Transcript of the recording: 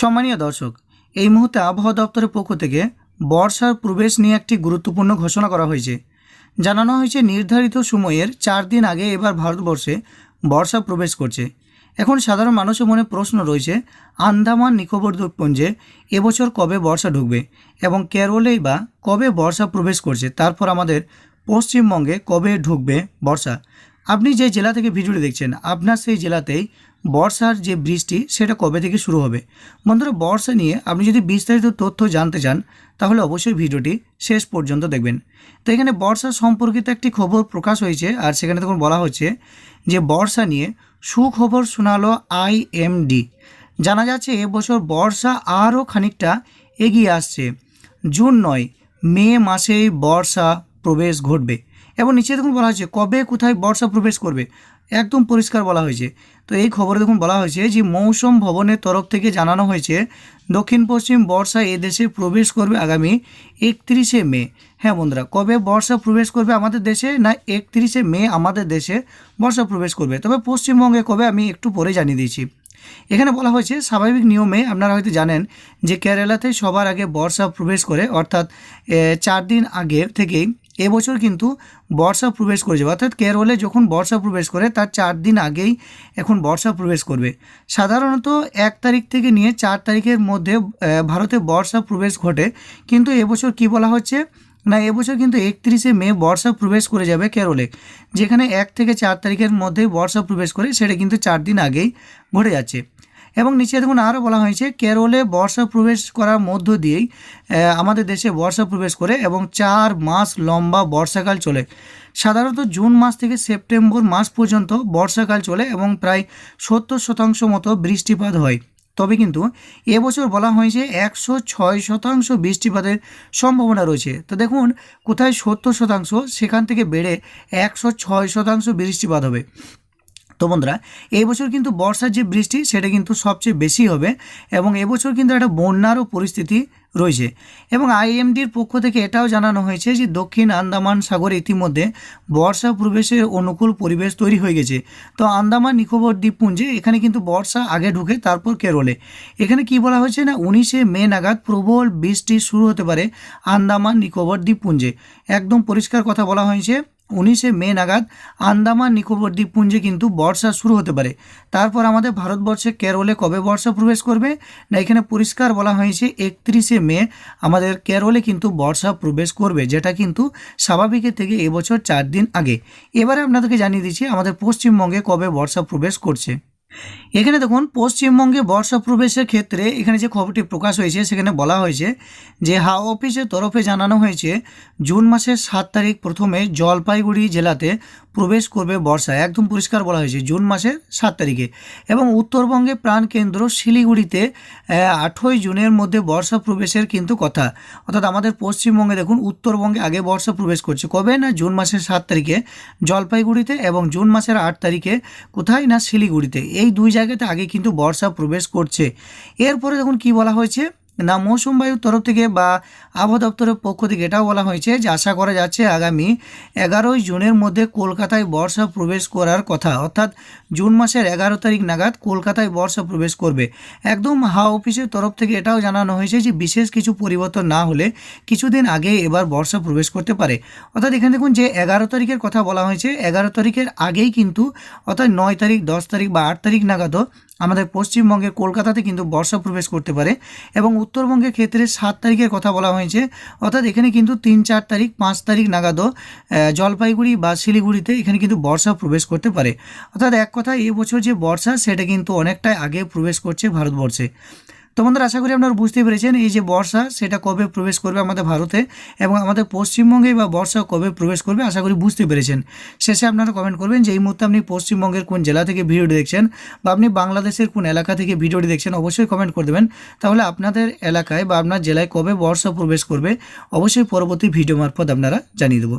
সম্মানীয় দর্শক, এই মুহূর্তে আবহাওয়া দপ্তরের পক্ষ থেকে বর্ষার প্রবেশ নিয়ে একটি গুরুত্বপূর্ণ ঘোষণা করা হয়েছে। জানানো হয়েছে নির্ধারিত সময়ের চার দিন আগে এবার ভারতবর্ষে বর্ষা প্রবেশ করছে। এখন সাধারণ মানুষের মনে প্রশ্ন রয়েছে, আন্দামান নিকোবর দ্বীপপুঞ্জে এবছর কবে বর্ষা ঢুকবে এবং কেরলেই বা কবে বর্ষা প্রবেশ করছে? তারপর আমাদের পশ্চিমবঙ্গে কবে ঢুকবে বর্ষা? আপনি যে জেলা থেকে ভিডিওটি দেখছেন, আপনার সেই জেলাতেই বর্ষার যে বৃষ্টি, সেটা কবে থেকে শুরু হবে? বন্ধুরা, বর্ষা নিয়ে আপনি যদি বিস্তারিত তথ্য জানতে চান, তাহলে অবশ্যই ভিডিওটি শেষ পর্যন্ত দেখবেন। তো এখানে বর্ষা সম্পর্কিত একটি খবর প্রকাশ হয়েছে, আর সেখানে তখন বলা হচ্ছে যে বর্ষা নিয়ে সুখবর শোনালো আইএমডি। জানা যাচ্ছে, এবছর বর্ষা আরও খানিকটা এগিয়ে আসছে। জুন নয়, মে মাসেই বর্ষা প্রবেশ ঘটবে। এবং নিচে দেখুন বলা হয়েছে, কবে, কোথায় বর্ষা প্রবেশ করবে, একদম পরিষ্কার বলা হয়েছে। তো এই খবরে দেখুন বলা হয়েছে যে, মৌসুম ভবনের তরফ থেকে জানানো হয়েছে, দক্ষিণ পশ্চিম বর্ষা এদেশে প্রবেশ করবে আগামী একত্রিশে মে। হ্যাঁ বন্ধুরা, কবে বর্ষা প্রবেশ করবে আমাদের দেশে না একত্রিশে মে আমাদের দেশে বর্ষা প্রবেশ করবে? তবে পশ্চিমবঙ্গে কবে আমি একটু পরে জানিয়ে দিয়েছি। এখানে বলা হয়েছে, স্বাভাবিক নিয়মে আপনারা হয়তো জানেন যে, কেরালাতে সবার আগে বর্ষা প্রবেশ করে, অর্থাৎ চার দিন আগে থেকেই এবছর কিন্তু বর্ষা প্রবেশ করে যাবে অর্থাৎ কেরলে যখন বর্ষা প্রবেশ করে, তার চার দিন আগেই এখন বর্ষা প্রবেশ করবে। সাধারণত এক তারিখ থেকে নিয়ে চার তারিখের মধ্যে ভারতে বর্ষা প্রবেশ ঘটে। কিন্তু এবছর কি বলা হচ্ছে? না, এবছর কিন্তু একত্রিশে মে বর্ষা প্রবেশ করে যাবে কেরলে। যেখানে এক থেকে চার তারিখের মধ্যেই বর্ষা প্রবেশ করে, সেটা কিন্তু চার দিন আগেই ঘটে যাচ্ছে। এবং নিচে দেখুন আরও বলা হয়েছে, কেরলে বর্ষা প্রবেশ করার মধ্য দিয়েই আমাদের দেশে বর্ষা প্রবেশ করে এবং চার মাস লম্বা বর্ষাকাল চলে। সাধারণত জুন মাস থেকে সেপ্টেম্বর মাস পর্যন্ত বর্ষাকাল চলে এবং প্রায় সত্তর শতাংশ মতো বৃষ্টিপাত হয়। তবে কিন্তু এবছর বলা হয়েছে একশো ছয় শতাংশ বৃষ্টিপাতের সম্ভাবনা রয়েছে। তো দেখুন, কোথায় সত্তর শতাংশ, সেখান থেকে বেড়ে একশো ছয় শতাংশ বৃষ্টিপাত হবে। তো বন্ধুরা, এই বছর কিন্তু বর্ষার যে বৃষ্টি, সেটা কিন্তু সবচেয়ে বেশি হবে এবং এবছর কিন্তু একটা বন্যারও পরিস্থিতি রয়েছে। এবং আইএমডির পক্ষ থেকে এটাও জানানো হয়েছে যে দক্ষিণ আন্দামান সাগরে ইতিমধ্যে বর্ষা প্রবেশের অনুকূল পরিবেশ তৈরি হয়ে গেছে। তো আন্দামান নিকোবর দ্বীপপুঞ্জে এখানে কিন্তু বর্ষা আগে ঢুকে তারপর কেরলে। এখানে কি বলা হয়েছে না, উনিশে মে নাগাদ প্রবল বৃষ্টি শুরু হতে পারে আন্দামান নিকোবর দ্বীপপুঞ্জে। একদম পরিষ্কার কথা বলা হয়েছে। উনিশে মে নাগাদ আন্দামান, নিকোবর দ্বীপপুঞ্জে কিন্তু বর্ষা শুরু হতে পারে। তারপর আমাদের ভারতবর্ষে কেরলে কবে বর্ষা প্রবেশ করবে? না, এখানে পরিষ্কার বলা হয়েছে একত্রিশে মে আমাদের কেরলে কিন্তু বর্ষা প্রবেশ করবে, যেটা কিন্তু স্বাভাবিকের থেকে এবছর চার দিন আগে। এবারে আপনাদেরকে জানিয়ে দিচ্ছি, আমাদের পশ্চিমবঙ্গে কবে বর্ষা প্রবেশ করছে। এখানে দেখুন, পশ্চিমবঙ্গে বর্ষা প্রবেশের ক্ষেত্রে এখানে যে খবরটি প্রকাশ হয়েছে, সেখানে বলা হয়েছে যে হাওয়া অফিসের তরফে জানানো হয়েছে, জুন মাসের সাত তারিখ প্রথমে জলপাইগুড়ি জেলাতে প্রবেশ করবে বর্ষা। একদম পরিষ্কার বলা হয়েছে, জুন মাসের সাত তারিখে। এবং উত্তরবঙ্গে প্রাণকেন্দ্র শিলিগুড়িতে আঠই জুনের মধ্যে বর্ষা প্রবেশের কিন্তু কথা। অর্থাৎ আমাদের পশ্চিমবঙ্গে দেখুন, উত্তরবঙ্গে আগে বর্ষা প্রবেশ করছে। কবে না জুন মাসের সাত তারিখে? জলপাইগুড়িতে এবং জুন মাসের আট তারিখে, কোথায় না শিলিগুড়িতে? এই দুই জায়গাতে আগে কিন্তু বর্ষা প্রবেশ করছে। এরপরে দেখুন কি বলা হয়েছে? না, মৌসুম বায়ুর তরফ থেকে বা আবহাওয়া দপ্তরের পক্ষ থেকে এটাও বলা হয়েছে যে আশা করা যাচ্ছে আগামী এগারোই জুনের মধ্যে কলকাতায় বর্ষা প্রবেশ করার কথা। অর্থাৎ জুন মাসের এগারো তারিখ নাগাদ কলকাতায় বর্ষা প্রবেশ করবে। একদম হাওয়া অফিসের তরফ থেকে এটাও জানানো হয়েছে যে বিশেষ কিছু পরিবর্তন না হলে কিছুদিন আগে এবার বর্ষা প্রবেশ করতে পারে। অর্থাৎ এখানে দেখুন যে এগারো তারিখের কথা বলা হয়েছে। এগারো তারিখের আগেই কিন্তু অর্থাৎ নয় তারিখ, দশ তারিখ বা আট তারিখ নাগাদও আমাদের পশ্চিমবঙ্গের কলকাতাতে কিন্তু বর্ষা প্রবেশ করতে পারে এবং উত্তরবঙ্গের ক্ষেত্রে সাত তারিখের কথা বলা হয়েছে। অর্থাৎ এখানে কিন্তু তিন, চার তারিখ, পাঁচ তারিখ নাগাদও জলপাইগুড়ি বা শিলিগুড়িতে এখানে কিন্তু বর্ষা প্রবেশ করতে পারে। অর্থাৎ এক কথা এবছর যে বর্ষা, সেটা কিন্তু অনেকটাই আগে প্রবেশ করছে ভারতবর্ষে। তো বন্ধুরা আশা করি আপনারা বুঝতে পেরেছেন এই যে বর্ষা, সেটা কবে প্রবেশ করবে আমাদের ভারতে এবং আমাদের পশ্চিমবঙ্গে বা বর্ষা কবে প্রবেশ করবে আশা করি বুঝতে পেরেছেন। শেষে আপনারা কমেন্ট করবেন যে এই মুহূর্তে আপনি পশ্চিমবঙ্গের কোন জেলা থেকে ভিডিওটি দেখছেন বা আপনি বাংলাদেশের কোন এলাকা থেকে ভিডিওটি দেখছেন অবশ্যই কমেন্ট করে দেবেন। তাহলে আপনাদের এলাকায় বা আপনার জেলায় কবে বর্ষা প্রবেশ করবে অবশ্যই পরবর্তী ভিডিও মারফত আপনারা জানিয়ে দেবো।